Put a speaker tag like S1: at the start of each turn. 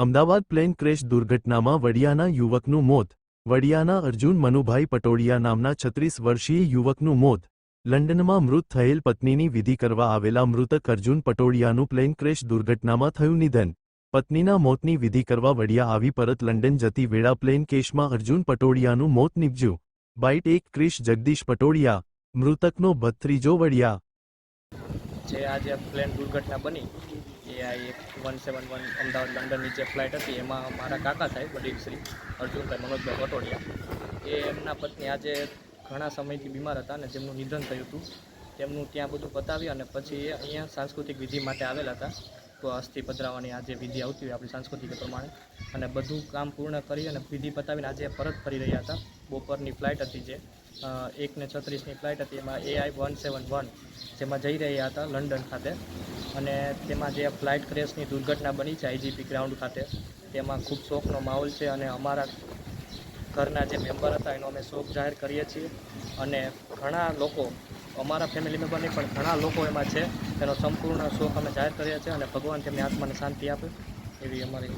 S1: Ahmedabad plane crash દુર્ઘટનામાં વડિયાના યુવકનું મોત. વડિયાના અર્જુન મનુભાઈ પટોડિયા નામના છત્રીસ વર્ષીય યુવકનું મોત. લંડનમાં મૃત થયેલ પત્નીની વિધિ કરવા આવેલા મૃતક અર્જુન પટોડિયાનું પ્લેન ક્રેશ દુર્ઘટનામાં થયું નિધન. પત્નીના મોતની વિધિ કરવા વડિયા આવી પરત લંડન જતી વેળા પ્લેન કેસમાં અર્જુન પટોડિયાનું મોત નીપજ્યું. બાઇટ એક ક્રિશ જગદીશ પટોડિયા મૃતકનો ભત્રીજો વડિયા.
S2: જે આજે પ્લેન દુર્ઘટના બની, એ આ એક વન સેવન વન અમદાવાદ લંડનની જે ફ્લાઇટ હતી. એમાં મારા કાકા થાય વડીલ શ્રી અર્જુનભાઈ મનોજભાઈ પટોડિયા એ એમના પત્ની આજે ઘણા સમયથી બીમાર હતા અને જેમનું નિધન થયું હતું. તેમનું ત્યાં બધું પતાવી અને પછી એ અહીંયા સાંસ્કૃતિક વિધિ માટે આવેલા હતા. અસ્થિ પધરાવવાની આજે વિધિ આવતી હોય આપણી સાંસ્કૃતિક પ્રમાણે. અને બધું કામ પૂર્ણ કરી અને વિધિ પતાવીને આજે પરત ફરી રહ્યા હતા. બપોરની ફ્લાઇટ હતી જે. એકને છત્રીસની ફ્લાઇટ હતી. એમાં એઆઈ વન સેવન વન જેમાં જઈ રહ્યા હતા લંડન ખાતે. અને તેમાં જે ફ્લાઇટ ક્રેશની દુર્ઘટના બની છે આઈજીપી ગ્રાઉન્ડ ખાતે, તેમાં ખૂબ શોકનો માહોલ છે અને અમારા ઘરના જે મેમ્બર હતા, એનો અમે શોક જાહેર કરીએ છીએ. અને ઘણા લોકો, અમારા ફેમિલી મેમ્બર નહીં, પણ ઘણા લોકો એમાં છે. એનો સંપૂર્ણ શોક અમે જાહેર કરીએ છીએ અને ભગવાન તેમની આત્માને શાંતિ આપે એવી અમારી